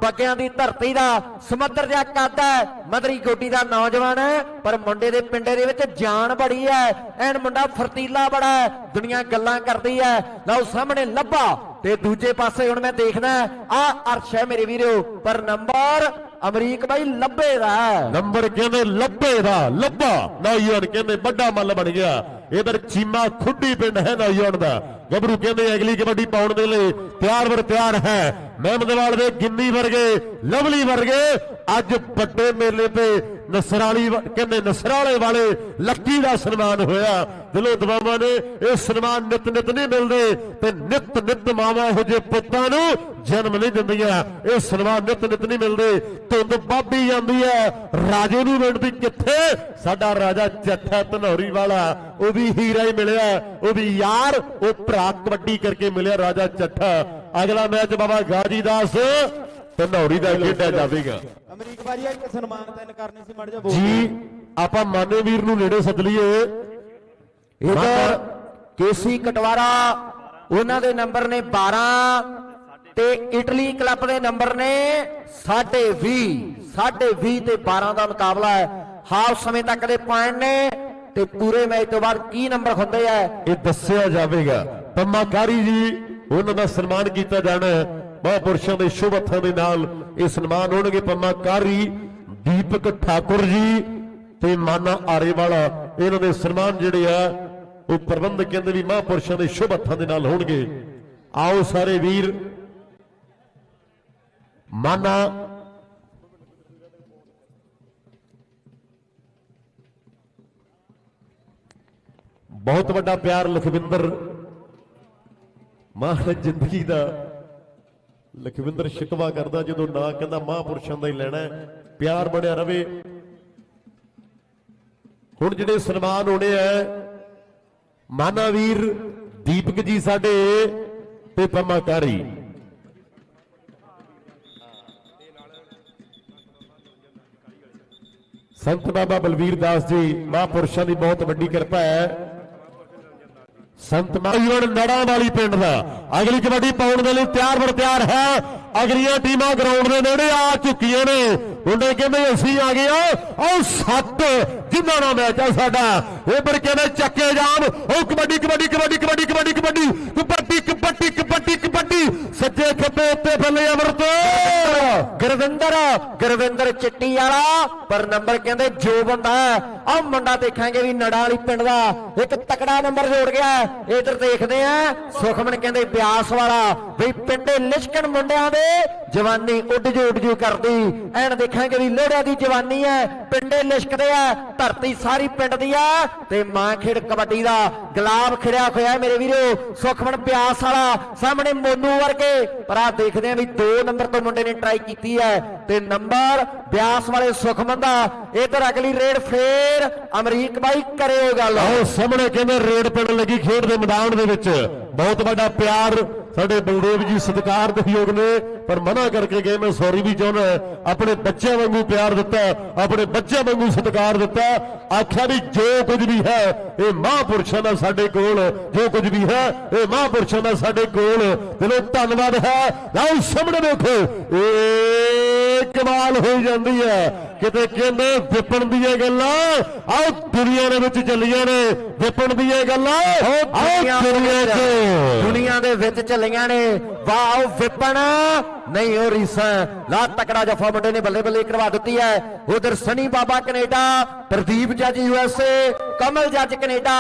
ਬੱਗਿਆਂ ਦੀ ਧਰਤੀ ਦਾ ਸਮੁੰਦਰ ਜਿਹਾ ਕੱਦ ਹੈ। ਮਦਰੀ ਗੋਡੀ ਦਾ ਨੌਜਵਾਨ ਹੈ, ਪਰ ਮੁੰਡੇ ਦੇ ਪਿੰਡੇ ਦੇ ਵਿੱਚ ਜਾਨ ਬੜੀ ਹੈ। ਐਨ ਮੁੰਡਾ ਫਰਤੀਲਾ ਬੜਾ ਹੈ। ਦੁਨੀਆ ਗੱਲਾਂ ਕਰਦੀ ਹੈ। ਲਓ ਸਾਹਮਣੇ ਲੱਭਾ ਤੇ ਦੂਜੇ ਪਾਸੇ ਹੁਣ ਮੈਂ ਦੇਖਦਾ ਆ ਅਰਸ਼ ਹੈ ਮੇਰੇ ਵੀਰੋ, ਪਰ ਨੰਬਰ ਅਮਰੀਕ ਬਾਈ ਲੱਭੇ ਦਾ ਨੰਬਰ ਕਹਿੰਦੇ ਲੱਭੇ ਦਾ? ਲੱਭਾ। ਨੌਜਵਾਨ ਕਹਿੰਦੇ ਵੱਡਾ ਮੱਲ ਬਣ ਗਿਆ। ਇਧਰ ਚੀਮਾ ਖੁੱਡੀ ਪਿੰਡ ਹੈ ਨੌਜਵਾਨ ਦਾ। ਗੱਭਰੂ ਕਹਿੰਦੇ ਅਗਲੀ ਕਬੱਡੀ ਪਾਉਣ ਦੇ ਲਈ ਤਿਆਰ ਵਰ ਤਿਆਰ ਹੈ। ਮਹਿਮਦਵਾਲ ਦੇ ਗਿੰਨੀ ਵਰਗੇ, ਲਵਲੀ ਵਰਗੇ, ਅੱਜ ਵੱਡੇ ਮੇਲੇ ਤੇ ਨਸਰਾਲੀ ਕਹਿੰਦੇ ਨਸਰਾਲੇ ਵਾਲੇ ਲੱਕੀ ਦਾ ਸਨਮਾਨ ਹੋਇਆ। ਦਿਲੋਂ ਦਵਾਵਾਂ ਨੇ ਇਹ ਸਨਮਾਨ ਨਿਤ ਨਿਤ ਨਹੀਂ ਮਿਲਦੇ ਤੇ ਨਿਤ ਨਿਤ ਮਾਵਾਂ ਇਹੋ ਜਿਹੇ ਪੁੱਤਾਂ ਨੂੰ ਜਨਮ ਨਹੀਂ ਦਿੰਦੀਆਂ। ਇਹ ਸਨਮਾਨ ਨਿਤ ਨਿਤ ਨਹੀਂ ਮਿਲਦੇ। ਧੁੰਦ ਬਾਬੀ ਜਾਂਦੀ ਹੈ। ਰਾਜੇ ਨੂੰ ਮਿਲਦੀ ਕਿੱਥੇ? ਸਾਡਾ ਰਾਜਾ ਚੱਠਾ ਧਨੌਰੀ ਵਾਲਾ। ਉਹ ਵੀ ਹੀਰਾ ਹੀ ਮਿਲਿਆ। ਉਹ ਵੀ ਯਾਰ, ਉਹ ਭਰਾ ਕਬੱਡੀ ਕਰਕੇ ਮਿਲਿਆ ਰਾਜਾ ਚੱਠਾ ਅਗਲਾ ਮੈਚ ਬਾਬਾ ਗਾਜੀਦਾਸ ਧਨੌਰੀ ਦਾ ਖੇਡਿਆ ਜਾਵੇਗਾ ਅਮਰੀਕ ਬਾਜੀ ਇੱਕ ਸਨਮਾਨ ਤਿੰਨ ਕਰਨੇ ਸੀ ਮੜ ਜਾ ਜੀ ਆਪਾਂ ਮਾਨੇ ਵੀਰ ਨੂੰ ਨੇੜੇ ਸੱਦ ਲਈਏ। ਇਧਰ ਕੇਸੀ ਕਟਵਾਰਾ ਉਹਨਾਂ ਦੇ ਨੰਬਰ ਨੇ 12 ਤੇ ਇਟਲੀ ਕਲੱਬ ਦੇ ਨੰਬਰ ਨੇ 20 20 ਤੇ 12 ਦਾ ਮੁਕਾਬਲਾ ਹੈ। ਹਾਫ ਸਮੇਂ ਤੱਕ ਦੇ ਪੁਆਇੰਟ ਨੇ ਤੇ ਪੂਰੇ ਮੈਚ ਤੋਂ ਬਾਅਦ ਕੀ ਨੰਬਰ ਹੁੰਦੇ ਆ? ਇਹ ਦੱਸਿਆ ਜਾਵੇਗਾ। ਪੰਮਾਕਾਰੀ ਜੀ ਉਹਨਾਂ ਦਾ ਸਨਮਾਨ ਕੀਤਾ ਜਾਣਾ ਮਹਾਂਪੁਰਸ਼ਾਂ ਦੇ ਸ਼ੁਭ ਹੱਥਾਂ ਦੇ ਨਾਲ ਇਹ ਸਨਮਾਨ ਹੋਣਗੇ ਪੰਮਾ ਕਾਰੀ ਦੀਪਕ ਠਾਕੁਰ ਜੀ ਤੇ ਮਾਨਾ ਆਰੇ ਵਾਲਾ ਇਹਨਾਂ ਦੇ ਸਨਮਾਨ ਜਿਹੜੇ ਆ, ਉਹ ਪ੍ਰਬੰਧ ਕਹਿੰਦੇ ਵੀ ਮਹਾਂਪੁਰਸ਼ਾਂ ਦੇ ਸ਼ੁਭ ਹੱਥਾਂ ਦੇ ਨਾਲ ਹੋਣਗੇ। ਆਓ ਸਾਰੇ ਵੀਰ, ਮਾਨਾ ਬਹੁਤ ਵੱਡਾ ਪਿਆਰ ਲਖਵਿੰਦਰ ਮਾਂ ਜ਼ਿੰਦਗੀ ਦਾ ਲਖਵਿੰਦਰ ਸ਼ਿਕਵਾ ਕਰਦਾ ਜਦੋਂ ਨਾ ਕਹਿੰਦਾ ਮਹਾਂਪੁਰਸ਼ਾਂ ਦਾ ਹੀ ਲੈਣਾ ਪਿਆਰ ਬਣਿਆ ਰਵੇ। ਹੁਣ ਜਿਹੜੇ ਸਨਮਾਨ ਹੋਣੇ ਆ ਮਾਨਾਵੀਰ ਦੀਪਕ ਜੀ ਸਾਡੇ ਤੇ ਪੰਮਾਕਾਰੀ ਸੰਤ ਬਾਬਾ ਬਲਵੀਰ ਦਾਸ ਜੀ, ਮਹਾਂਪੁਰਸ਼ਾਂ ਦੀ ਬਹੁਤ ਵੱਡੀ ਕਿਰਪਾ ਹੈ। ਸੰਤ ਮਾਈਵਣ ਨੜਾਂ ਵਾਲੀ ਪਿੰਡ ਦਾ। ਅਗਲੀ ਕਬੱਡੀ ਪਾਉਣ ਦੇ ਲਈ ਤਿਆਰ ਬਰ ਤਿਆਰ ਹੈ। ਅਗਲੀਆਂ ਟੀਮਾਂ ਗਰਾਊਂਡ ਦੇ ਨੇੜੇ ਆ ਚੁੱਕੀਆਂ ਨੇ। ਮੁੰਡੇ ਕਹਿੰਦੇ, ਅਸੀਂ ਆ ਗਏ ਆ ਉਹ ਸੱਤ ਜਿੰਨਾ ਮੈਚ ਆ ਸਾਡਾ। ਉਧਰ ਕਹਿੰਦੇ ਚੱਕੇ ਜਾਮ ਉਹ ਕਬੱਡੀ ਕਬੱਡੀ ਕਬੱਡੀ ਕਬੱਡੀ ਕਬੱਡੀ ਕਬੱਡੀ। ਕਬੱਡੀ ਕਬੱਡੀ ਕਬੱਡੀ ਕਬੱਡੀ। ਸੱਜੇ ਖੱਬੇ ਉੱਤੇ ਬੱਲੇ ਅਮਰਤ। ਗੁਰਵਿੰਦਰ ਗੁਰਵਿੰਦਰ ਚਿੱਟੀ ਵਾਲਾ ਪਰ ਨੰਬਰ ਕਹਿੰਦੇ ਜੋ ਬੰਦਾ ਆ ਮੁੰਡਾ ਦੇਖਾਂਗੇ ਵੀ ਨੜਾ ਵਾਲੀ ਪਿੰਡ ਦਾ। ਇੱਕ ਤਕੜਾ ਨੰਬਰ ਜੋੜ ਗਿਆ ਇਧਰ ਦੇਖਦੇ ਆ ਸੁਖਮਨ ਕਹਿੰਦੇ ਬਿਆਸ ਵਾਲਾ। ਵੀ ਪਿੰਡੇ ਲਿਸ਼ਕਣ ਮੁੰਡਿਆਂ ਦੇ ਜਵਾਨੀ ਉੱਡ ਜੂ ਉੱਡ ਜੂ ਕਰਦੀ। ਐਨ ਦੇਖਾਂਗੇ ਵੀ ਲੋੜਿਆਂ ਦੀ ਜਵਾਨੀ ਹੈ ਪਿੰਡੇ ਲਿਸ਼ਕਦੇ ਆ ਧਰਤੀ ਸਾਰੀ ਪਿੰਡ ਦੀ ਆ ਤੇ ਮਾਂ ਖੇਡ ਕਬੱਡੀ ਦਾ ਗੁਲਾਬ ਖਿੜਿਆ ਹੋਇਆ ਮੇਰੇ ਵੀਰੋ। ਸੁਖਮਨ ਬਿਆਸ ਵਾਲਾ, ਸਾਹਮਣੇ ਮੋਨੂ ਵਰਗੇ। ਪਰ ਆ ਦੇਖਦੇ ਆ ਵੀ 2 ਨੰਬਰ ਤੋਂ ਮੁੰਡੇ ਨੇ ਟਰਾਈ ਕੀਤੀ ਹੈ ਤੇ ਨੰਬਰ ਬਿਆਸ ਵਾਲੇ ਸੁਖਮਨ ਦਾ। ਇਧਰ ਅਗਲੀ ਰੇਡ ਫੇਰ ਅਮਰੀਕ ਬਾਈ ਕਰਿਓ ਗੱਲ। ਆਓ, ਸਾਹਮਣੇ ਕਹਿੰਦੇ ਰੇਡ ਪਿੰਡ ਲੱਗੀ ਖੇਡ ਦੇ ਮੈਦਾਨ ਦੇ ਵਿੱਚ। ਬਹੁਤ ਵੱਡਾ ਪਿਆਰ ਸਾਡੇ ਬਲਦੇਵ ਜੀ ਸਤਿਕਾਰ ਦੇ ਯੋਗ ਨੇ, ਪਰ ਮਨਾ ਕਰਕੇ ਗਏ, ਮੈਂ ਸੌਰੀ ਵੀ ਚਾਹੁੰਦਾ ਆਪਣੇ ਬੱਚਿਆਂ ਵਾਂਗੂ ਪਿਆਰ ਦਿੱਤਾ ਆਪਣੇ ਬੱਚਿਆਂ ਵਾਂਗੂ ਸਤਿਕਾਰ ਦਿੱਤਾ ਆਖਿਆ ਵੀ ਜੋ ਕੁਝ ਵੀ ਹੈ, ਇਹ ਮਹਾਂਪੁਰਸ਼ਾਂ ਦਾ ਸਾਡੇ ਕੋਲ। ਜੋ ਕੁਝ ਵੀ ਹੈ, ਇਹ ਮਹਾਂਪੁਰਸ਼ਾਂ ਦਾ ਸਾਡੇ ਕੋਲ। ਦਿਲੋਂ ਧੰਨਵਾਦ ਹੈ। ਲਓ ਸਾਹਮਣੇ ਦੇਖੋ ਇਹ ਕਮਾਲ ਹੋਈ ਜਾਂਦੀ ਹੈ। ਕਿਤੇ ਕਹਿੰਦੇ ਵਿਪਨ ਦੀਆਂ ਗੱਲਾਂ? ਆਓ ਦੁਨੀਆ ਦੇ ਵਿੱਚ ਚੱਲੀਆਂ ਨੇ ਵਿਪਨ ਦੀਆਂ ਗੱਲਾਂ। ਆਓ ਦੁਨੀਆ 'ਚ ਦੁਨੀਆ ਦੇ ਵਿੱਚ ਚੱਲੀਆਂ ਨੇ। ਵਾਓ ਵਿਪਨ ਨਹੀਂ ਹੋ ਰੀਸਾਂ ਲਾ ਤਕੜਾ ਜਫਾ ਮੁੰਡੇ ਨੇ ਬੱਲੇ ਬੱਲੇ ਕਰਵਾ ਦਿੱਤੀ ਹੈ। ਉਧਰ ਸਨੀ ਬਾਬਾ ਕੈਨੇਡਾ, ਪ੍ਰਦੀਪ ਜੱਜ ਯੂਐਸਏ, ਕਮਲ ਜੱਜ ਕੈਨੇਡਾ,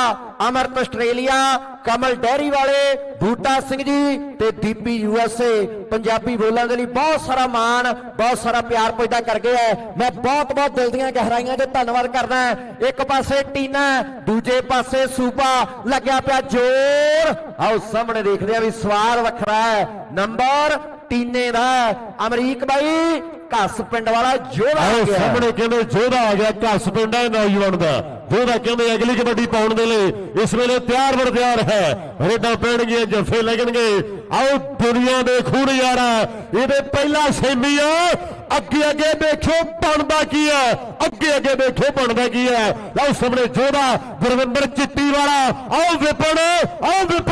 ਅਮਰਤ ਆਸਟ੍ਰੇਲੀਆ, ਕਮਲ ਡੈਰੀ ਵਾਲੇ, ਬੂਟਾ ਸਿੰਘ ਜੀ ਤੇ ਦੀਪੀ ਯੂਐਸਏ। ਪੰਜਾਬੀ ਬੋਲਾਂ ਦੇ ਲਈ ਬਹੁਤ ਸਾਰਾ ਮਾਣ, ਬਹੁਤ ਸਾਰਾ ਪਿਆਰ ਪੈਦਾ ਕਰ ਗਿਆ ਹੈ। ਮੈਂ ਬਹੁਤ ਬਹੁਤ ਦਿਲ ਦੀਆਂ ਗਹਿਰਾਈਆਂ ਤੇ ਧੰਨਵਾਦ ਕਰਦਾ ਇੱਕ ਪਾਸੇ ਟੀਨਾ, ਦੂਜੇ ਪਾਸੇ ਸੂਪਾ ਲੱਗਿਆ ਪਿਆ ਜ਼ੋਰ। ਆਓ ਸਾਹਮਣੇ ਦੇਖਦੇ ਆ ਵੀ ਸਵਾਰ ਵੱਖਰਾ ਹੈ। ਨੰਬਰ ਟੀਨੇ ਦਾ। ਅਮਰੀਕ ਬਾਈ ਘਸ ਪਿੰਡ ਵਾਲਾ ਆਓ ਆ ਗਿਆ। ਸਾਹਮਣੇ ਕਹਿੰਦੇ ਜੋਧਾ ਆ ਗਿਆ ਘਸ ਪਿੰਡਾ ਹੈ ਨੌਜਵਾਨ ਦਾ। ਜੋਧਾ ਕਹਿੰਦੇ ਅਗਲੀ ਕਬੱਡੀ ਪਾਉਣ ਦੇ ਲਈ ਇਸ ਵੇਲੇ ਤਿਆਰ ਬਰ ਤਿਆਰ ਹੈ। ਰੇਡਾਂ ਪੈਣਗੀਆਂ ਜੱਫੇ ਲੱਗਣਗੇ। ਆਓ ਦੁਨੀਆ ਦੇ ਖੂਨ ਯਾਰਾ ਇਹਦੇ ਪਹਿਲਾ ਸੈਮੀ ਆ। ਅੱਗੇ ਅੱਗੇ ਦੇਖੋ ਬਣਦਾ ਕੀ ਹੈ ਅੱਗੇ ਅੱਗੇ ਦੇਖੋ ਬਣਦਾ ਕੀ ਹੈ ਲਓ ਸਾਹਮਣੇ ਜੋਧਾ ਗੁਰਵਿੰਦਰ ਚਿੱਟੀ ਵਾਲਾ। ਆਓ ਵਿਪਨ ਆਓ ਵਿਪਨ।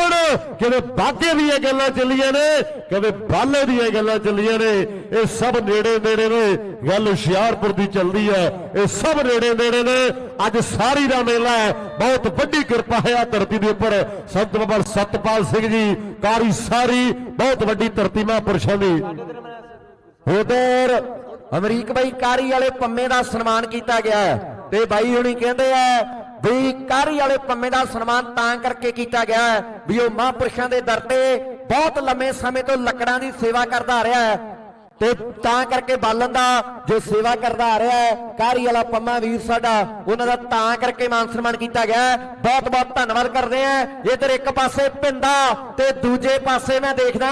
ਕਿਵੇਂ ਬਾਗੇ ਦੀਆਂ ਗੱਲਾਂ ਚੱਲੀਆਂ ਨੇ, ਕਿਵੇਂ ਬਾਲੇ ਦੀਆਂ ਗੱਲਾਂ ਚੱਲੀਆਂ ਨੇ, ਇਹ ਸਭ ਨੇੜੇ ਨੇੜੇ ਨੇ, ਗੱਲ ਹੁਸ਼ਿਆਰਪੁਰ ਦੀ ਚੱਲਦੀ ਹੈ, ਇਹ ਸਭ ਨੇੜੇ ਨੇੜੇ ਨੇ, ਅੱਜ ਸਾਰੀ ਦਾ ਮੇਲਾ ਹੈ, ਬਹੁਤ ਵੱਡੀ ਕਿਰਪਾ ਹੈ ਆ ਧਰਤੀ ਦੇ ਉੱਪਰ, ਸੰਤ ਬਾਬਾ ਸਤਪਾਲ ਸਿੰਘ ਜੀ, ਕਾਰੀ ਸਾਰੀ, ਬਹੁਤ ਵੱਡੀ ਧਰਤੀ ਮਹਾਂਪੁਰਸ਼ਾਂ ਦੀ। ਉਧਰ ਅਮਰੀਕ ਬਾਈ ਕਾਰੀ ਵਾਲੇ ਪੰਮੇ ਦਾ ਸਨਮਾਨ ਕੀਤਾ ਗਿਆ ਹੈ, ਤੇ ਬਾਈ ਹੁਣੀ ਕਹਿੰਦੇ ਆ ਵੀ ਕਾਰੀ ਵਾਲੇ ਪੰਮੇ ਦਾ ਸਨਮਾਨ ਤਾਂ ਕਰਕੇ ਕੀਤਾ ਗਿਆ ਹੈ ਵੀ ਉਹ ਮਹਾਂਪੁਰਸ਼ਾਂ ਦੇ ਦਰ ਤੇ ਬਹੁਤ ਲੰਮੇ ਸਮੇਂ ਤੋਂ ਲੱਕੜਾਂ ਦੀ ਸੇਵਾ ਕਰਦਾ ਰਿਹਾ ਹੈ। ਤੇ ਤਾਂ ਕਰਕੇ ਬਾਲਣ ਦਾ ਜੋ ਸੇਵਾ ਕਰਦਾ ਆ ਰਿਹਾ ਹੈ ਕਾਰੀ ਵਾਲਾ ਪੰਮਾ ਵੀਰ ਸਾਡਾ ਉਹਨਾਂ ਦਾ ਤਾਂ ਕਰਕੇ ਮਾਨ ਸਨਮਾਨ ਕੀਤਾ ਗਿਆ। ਬਹੁਤ ਬਹੁਤ ਧੰਨਵਾਦ ਕਰਦੇ ਆ ਇਧਰ ਇੱਕ ਪਾਸੇ ਪਿੰਦਾ ਤੇ ਦੂਜੇ ਪਾਸੇ ਮੈਂ ਦੇਖਦਾ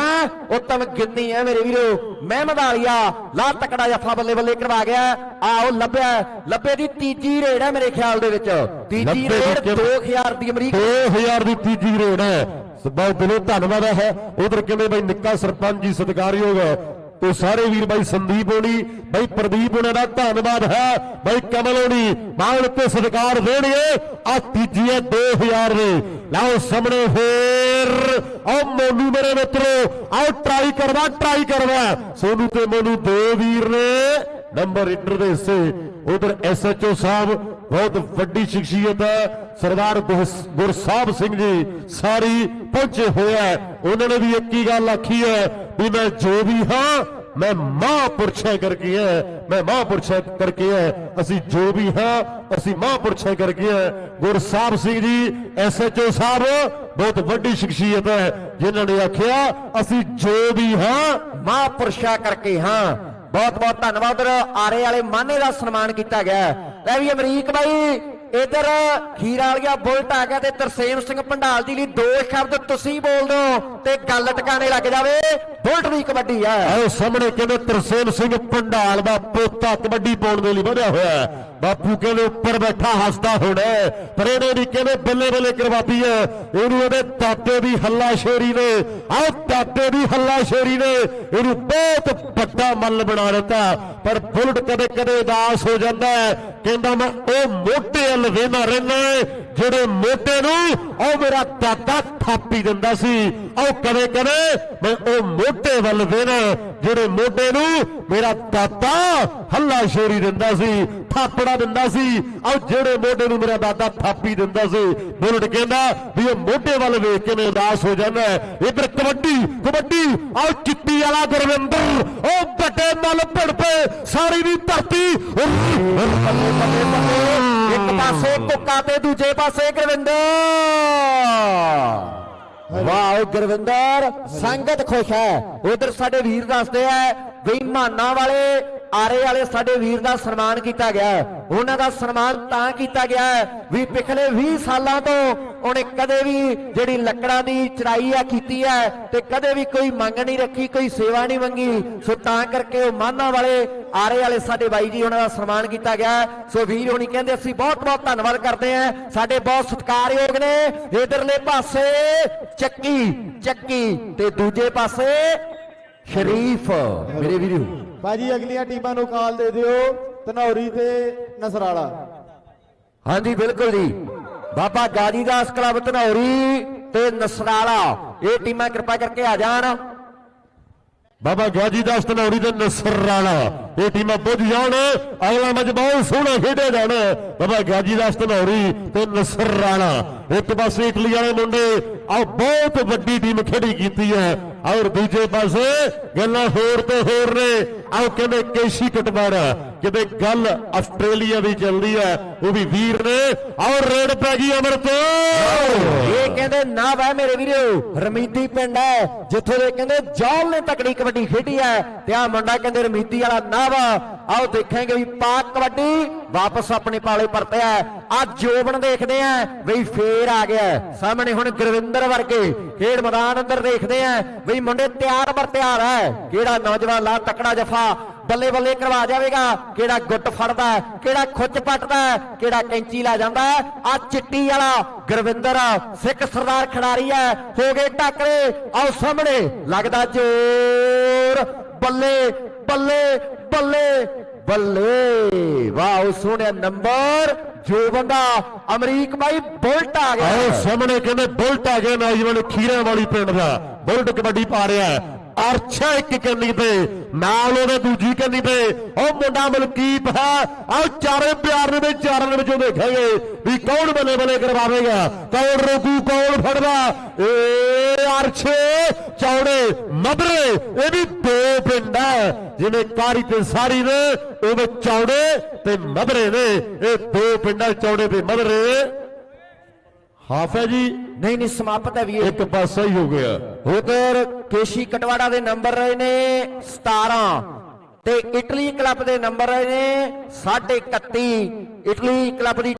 ਉੱਤਮ ਗਿੰਨੀ ਹੈ ਮੇਰੇ ਵੀਰੋ। ਮਹਿਮਦ ਆਲੀਆ ਲਾ ਤਕੜਾ ਜਫਾ ਬੱਲੇ ਬੱਲੇ ਕਰਵਾ ਗਿਆ ਆਓ ਲੱਭਿਆ ਲੱਭੇ ਦੀ ਤੀਜੀ ਰੇਡ ਹੈ ਮੇਰੇ ਖਿਆਲ ਦੇ ਵਿੱਚ। ਤੀਜੀ ਰੇਡ ਕਿੰਨ- 2000 ਦੀ ਅਮਰੀਕ 2000 ਦੀ ਤੀਜੀ ਰੇਡ ਹੈ। ਬਹੁਤ ਦਿਲੋਂ ਧੰਨਵਾਦ ਹੈ। ਉਧਰ ਕਹਿੰਦੇ ਬਈ ਨਿੱਕਾ ਸਰਪੰਚ ਜੀ ਸਤਿਕਾਰਯੋਗ ਤੇ ਸਾਰੇ ਵੀਰ ਬਾਈ ਸੰਦੀਪ ਹੋਣੀ ਬਾਈ ਪ੍ਰਦੀਪ ਹੋਣਾ ਦਾ ਧੰਨਵਾਦ ਹੈ ਬਾਈ ਕਮਲ ਹੋਣੀ ਮਾਣ ਤੇ ਸਤਿਕਾਰ ਦੇਣਗੇ ਆ ਤੀਜੀ ਹੈ 2000 ਦੇ ਲਓ ਸਾਹਮਣੇ ਫੇਰ ਆਓ ਮੋਨੂ ਮੇਰੇ ਮਿੱਤਰੋ ਆਓ ਟਰਾਈ ਕਰਵਾ ਟਰਾਈ ਕਰਵਾ ਸੋਨੂ ਤੇ ਮੋਨੂ ਦੋ ਵੀਰ ਨੇ ਨੰਬਰ ਇੰਟਰ ਦੇ ਹਿੱਸੇ ਉਧਰ ਐਸਐਚਓ ਸਾਹਿਬ ਬਹੁਤ ਵੱਡੀ ਸ਼ਖਸੀਅਤ ਹੈ ਸਰਦਾਰ ਗੁਰਸ- ਗੁਰਸਾਹਿਬ ਸਿੰਘ ਜੀ ਸਾਰੀ ਪਹੁੰਚੇ ਹੋਇਆ ਉਹਨਾਂ ਨੇ ਵੀ ਇੱਕ ਹੀ ਗੱਲ ਆਖੀ ਹੈ ਵੀ ਮੈਂ ਜੋ ਵੀ ਹਾਂ, ਮੈਂ ਮਹਾਂਪੁਰਸ਼ਾਂ ਕਰਕੇ ਹੈ, ਮੈਂ ਮਹਾਂਪੁਰਸ਼ਾਂ ਕਰਕੇ ਹੈ। ਅਸੀਂ ਜੋ ਵੀ ਹਾਂ, ਅਸੀਂ ਮਹਾਂਪੁਰਸ਼ਾਂ ਕਰਕੇ ਹੈ। ਗੁਰਸਾਹਿਬ ਸਿੰਘ ਜੀ ਐਸਐਚਓ ਸਾਹਿਬ, ਬਹੁਤ ਵੱਡੀ ਸ਼ਖਸੀਅਤ ਹੈ, ਜਿਨ੍ਹਾਂ ਨੇ ਆਖਿਆ, ਅਸੀਂ ਜੋ ਵੀ ਹਾਂ, ਮਹਾਂਪੁਰਸ਼ਾ ਕਰਕੇ ਹਾਂ। ਬਹੁਤ ਬਹੁਤ ਧੰਨਵਾਦ ਆਰੇ ਵਾਲੇ ਮਾਨੇ ਦਾ ਸਨਮਾਨ ਕੀਤਾ ਗਿਆ ਲੈ ਵੀ ਅਮਰੀਕ ਬਾਈ, ਇਧਰ ਖੀਰ ਵਾਲੀਆ ਬੁਲਟ ਆ ਗਿਆ ਤੇ ਤਰਸੇਮ ਸਿੰਘ ਭੰਡਾਲ ਦੀ ਲਈ ਦੋ ਸ਼ਬਦ ਤੁਸੀਂ ਬੋਲ ਦਿਓ ਤੇ ਗੱਲ ਟਿਕਾਣੇ ਲੱਗ ਜਾਵੇ। ਬੁਲਟ ਕਬੱਡੀ ਹੈ ਆਓ ਸਾਹਮਣੇ ਕਹਿੰਦੇ ਤਰਸੇਮ ਸਿੰਘ ਪੰਡਾਲ ਦਾ ਪੋਤਾ ਕਬੱਡੀ ਪਾਉਣ ਦੇ ਲਈ ਵਧਿਆ ਹੋਇਆ ਬਾਪੂ ਕਹਿੰਦੇ ਉੱਪਰ ਬੈਠਾ ਹੱਸਦਾ ਹੋਣਾ ਪਰ ਇਹਨੇ ਵੀ ਕਹਿੰਦੇ ਬੱਲੇ ਬੱਲੇ ਕਰਵਾਤੀ ਹੈ। ਇਹਨੂੰ ਇਹਦੇ ਦਾਦੇ ਦੀ ਹੱਲਾ ਸ਼ੇਰੀ ਨੇ ਆਓ ਦਾਦੇ ਦੀ ਹੱਲਾ ਸ਼ੇਰੀ ਨੇ, ਇਹਨੂੰ ਬਹੁਤ ਵੱਡਾ ਮੱਲ ਬਣਾ ਦਿੱਤਾ। ਪਰ ਬੁਲਟ ਕਦੇ ਕਦੇ ਉਦਾਸ ਹੋ ਜਾਂਦਾ ਹੈ। ਕਹਿੰਦਾ ਮੈਂ ਉਹ ਮੋਟੇ ਹਲ ਵੇਨਾ ਰਹਿਣਾ ਜਿਹੜੇ ਮੋਢੇ ਨੂੰ ਉਹ ਮੇਰਾ ਦਾਦਾ ਥਾਪੀ ਦਿੰਦਾ ਸੀ, ਉਹ ਕਦੇ ਕਦੇ ਮੈਂ ਉਹ ਮੋਢੇ ਵੱਲ ਵੇਣਾ ਜਿਹੜੇ ਮੋਢੇ ਨੂੰ ਮੇਰਾ ਦਾਦਾ ਹੱਲਾ ਸ਼ੋਰੀ ਦਿੰਦਾ ਸੀ, ਥਾਪੜਾ ਦਿੰਦਾ ਸੀ, ਉਹ ਜਿਹੜੇ ਮੋਢੇ ਨੂੰ ਮੇਰਾ ਦਾਦਾ ਥਾਪੀ ਦਿੰਦਾ ਸੀ, ਬੁਲਟ ਕਹਿੰਦਾ ਵੀ ਉਹ ਮੋਢੇ ਵੱਲ ਵੇਖ ਕੇ ਮੈਂ ਉਦਾਸ ਹੋ ਜਾਂਦਾ। ਇਧਰ ਕਬੱਡੀ ਕਬੱਡੀ, ਆਹ ਚਿੱਟੀ ਵਾਲਾ ਗੁਰਵਿੰਦਰ, ਉਹ ਵੱਡੇ ਮੱਲ ਭੜ ਪਏ ਸਾਰੀ ਦੀ ਧਰਤੀ ਬੱਲੇ ਬੱਲੇ ਬੱਲੇ ਇੱਕ ਪਾਸੇ ਕੁੱਕਾ ਤੇ ਦੂਜੇ ਪਾਸੇ ਗੁਰਵਿੰਦਰ। ਵਾਹ ਗੁਰਵਿੰਦਰ ਸੰਗਤ ਖੁਸ਼ ਹੈ। ਉਧਰ ਸਾਡੇ ਵੀਰ ਦੱਸਦੇ ਆ ਵੀ ਮਾਨਾ ਵਾਲੇ ਆਰੇ ਵਾਲੇ ਸਾਡੇ ਵੀਰ ਦਾ ਸਨਮਾਨ ਕੀਤਾ ਗਿਆ ਉਹਨਾਂ ਦਾ ਸਨਮਾਨ ਤਾਂ ਕੀਤਾ ਗਿਆ ਵੀ ਪਿਛਲੇ 20 ਸਾਲਾਂ ਤੋਂ ਉਹਨੇ ਕਦੇ ਵੀ ਜਿਹੜੀ ਲੱਕੜਾਂ ਦੀ ਚੜਾਈ ਆ ਕੀਤੀ ਹੈ ਤੇ ਕਦੇ ਵੀ ਕੋਈ ਮੰਗ ਨਹੀਂ ਰੱਖੀ, ਕੋਈ ਸੇਵਾ ਨਹੀਂ ਮੰਗੀ। ਸੋ ਤਾਂ ਕਰਕੇ ਉਹ ਮਾਨਾ ਵਾਲੇ ਆਰੇ ਵਾਲੇ ਸਾਡੇ ਬਾਈ ਜੀ ਉਹਨਾਂ ਦਾ ਸਨਮਾਨ ਕੀਤਾ ਗਿਆ ਸੋ ਵੀਰ ਹੋਣੀ ਕਹਿੰਦੇ, ਅਸੀਂ ਬਹੁਤ ਬਹੁਤ ਧੰਨਵਾਦ ਕਰਦੇ ਹਾਂ। ਸਾਡੇ ਬਹੁਤ ਸਤਿਕਾਰਯੋਗ ਨੇ। ਇਧਰਲੇ ਪਾਸੇ ਚੱਕੀ ਚੱਕੀ ਤੇ ਦੂਜੇ ਪਾਸੇ ਸ਼ਰੀਫ। ਮੇਰੇ ਵੀਰੋ ਬਾਜੀ ਅਗਲੀਆਂ ਟੀਮਾਂ ਨੂੰ ਕਾਲ ਦੇ ਦਿਓ ਧਨੌਰੀ ਤੇ ਨਸਰਾਲਾ। ਹਾਂਜੀ ਬਿਲਕੁਲ ਜੀ। ਬਾਬਾ ਗਾਜੀਦਾਸ ਕਲੱਬ ਧਨੌਰੀ ਤੇ ਨਸਰਾਲਾ ਇਹ ਟੀਮਾਂ ਕਿਰਪਾ ਕਰਕੇ ਆ ਜਾਣ। ਬਾਬਾ ਗਾਜੀ ਦਾਸ ਧਨੌਰੀ ਤੇ ਨਸਰਾਣਾ ਇਹ ਟੀਮਾਂ ਪੁੱਜ ਜਾਣ ਅਗਲਾ ਮੈਚ ਬਹੁਤ ਸੋਹਣਾ ਖੇਡਿਆ ਜਾਣਾ। ਬਾਬਾ ਗਾਜੀ ਦਾਸ ਧਨੌਰੀ ਤੇ ਨਸਰਾਣਾ ਇੱਕ ਪਾਸੇ ਇਟਲੀ ਵਾਲੇ ਮੁੰਡੇ ਆ ਬਹੁਤ ਵੱਡੀ ਟੀਮ ਖੇਡੀ ਕੀਤੀ ਹੈ। ਔਰ ਦੂਜੇ ਪਾਸੇ ਗੱਲਾਂ ਹੋਰ ਤੇ ਹੋਰ ਨੇ। ਆਓ ਕਹਿੰਦੇ ਕੇਸ਼ੀ ਕਟਵਾੜਾ। ਕਿਤੇ ਗੱਲ ਆਸਟ੍ਰੇਲੀਆ ਦੀ ਚੱਲਦੀ ਹੈ, ਉਹ ਵੀ ਵੀਰ ਨੇ, ਔਰ ਰੇਡ ਪੈ ਗਈ ਅਮਰਤ ਇਹ ਕਹਿੰਦੇ, ਨਾ ਵੈ ਮੇਰੇ ਵੀਰੋ ਰਮੀਤੀ ਪਿੰਡ ਹੈ, ਜਿੱਥੋਂ ਦੇ ਕਹਿੰਦੇ ਜੌਲ ਨੇ ਤਕੜੀ ਕਬੱਡੀ ਖੇਡੀ ਹੈ, ਤੇ ਆ ਮੁੰਡਾ ਕਹਿੰਦੇ ਰਮੀਤੀ ਵਾਲਾ ਨਾ ਵਾ ਆਓ ਦੇਖਾਂਗੇ ਵੀ ਪਾਕ ਕਬੱਡੀ ਵਾਪਸ ਆਪਣੇ ਪਾਲੇ ਪਰਤਿਆ ਆ ਜੋਬਨ ਦੇਖਦੇ ਆ ਬਈ ਫੇਰ ਆ ਗਿਆ ਸਾਹਮਣੇ ਹੁਣ ਗੁਰਵਿੰਦਰ ਵਰਗੇ ਖੇਡ ਮੈਦਾਨ ਅੰਦਰ ਦੇਖਦੇ ਆ ਬਈ ਮੁੰਡੇ ਤਿਆਰ ਬਰ ਤਿਆਰ ਹੈ। ਕਿਹੜਾ ਨੌਜਵਾਨ ਲਾ ਤਕੜਾ ਜਫਾ ਬੱਲੇ ਬੱਲੇ ਕਰਵਾ ਜਾਵੇਗਾ। ਕਿਹੜਾ ਗੁੱਟ ਫੜਦਾ ਕਿਹੜਾ ਖੁੱਚ ਪੱਟਦਾ ਕਿਹੜਾ ਕੈਂਚੀ ਲਾ ਜਾਂਦਾ ਆ ਚਿੱਟੀ ਵਾਲਾ ਗੁਰਵਿੰਦਰ ਸਿੱਖ ਸਰਦਾਰ ਖਿਡਾਰੀ ਹੈ। ਹੋ ਗਏ ਟੱਕਰੇ। ਆਓ ਸਾਹਮਣੇ। ਲੱਗਦਾ ਜ਼ੋਰ। ਬੱਲੇ ਬੱਲੇ ਬੱਲੇ ਬੱਲੇ। ਵਾਹ ਸੋਹਣਿਆ ਨੰਬਰ। ਜੋ ਬੰਦਾ ਅਮਰੀਕ ਬਾਈ ਬੁਲਟ ਆ ਗਿਆ। ਆਓ ਸਾਹਮਣੇ ਕਹਿੰਦੇ ਬੁਲਟ ਆ ਗਿਆ। ਨੌਜਵਾਨ ਖੀਰਾਂ ਵਾਲੀ ਪਿੰਡ ਦਾ। ਬੁਲਟ ਕਬੱਡੀ ਪਾ ਰਿਹਾ ਹੈ ਇੱਕ ਕੰਨੀ ਤੇ ਨਾਲ ਉਹਦੇ ਦੂਜੀ ਕੰਨੀ ਤੇ ਉਹ ਮੁੰਡਾ ਮਲਕੀਤ ਹੈ। ਆਓ ਚਾਰੇ ਪਿਆਰ ਦੇ ਵਿੱਚ, ਚਾਰਾਂ ਦੇ ਵਿੱਚੋਂ ਦੇਖਾਂਗੇ ਵੀ ਕੌਣ ਬੱਲੇ ਬੱਲੇ ਕਰਵਾਵੇਗਾ। ਕੌਣ ਰੋਕੂ, ਕੌਣ ਫੜਦਾ? ਏ ਅਰਛੇ ਚੌੜੇ, ਮਧਰੇ, ਇਹ ਵੀ ਦੋ ਪਿੰਡ ਹੈ ਜਿਵੇਂ ਕਾਰੀ ਤੇ ਸਾਰੀ ਨੇ, ਉਵੇਂ ਚੌੜੇ ਤੇ ਮਧਰੇ ਨੇ। ਇਹ ਦੋ ਪਿੰਡਾਂ ਚੌੜੇ ਤੇ ਮਧਰੇ। ਹਾਫ ਹੈ ਜੀ। ਨਹੀਂ ਨਹੀਂ ਸਮਾਪਤ ਹੈ ਵੀ ਇੱਕ ਪਾਸਾ ਹੀ ਹੋ ਗਿਆ। ਉਧਰ ਕੇਸ਼ੀ ਕਟਵਾੜਾ ਦੇ ਨੰਬਰ ਰਹੇ ਨੇ 17 ਤੇ ਇਟਲੀ ਕਲੱਬ ਦੇ ਨੰਬਰ ਰਹੇ ਨੇ 31 ਇਟਲੀ ਕਲੱਬ ਦੀ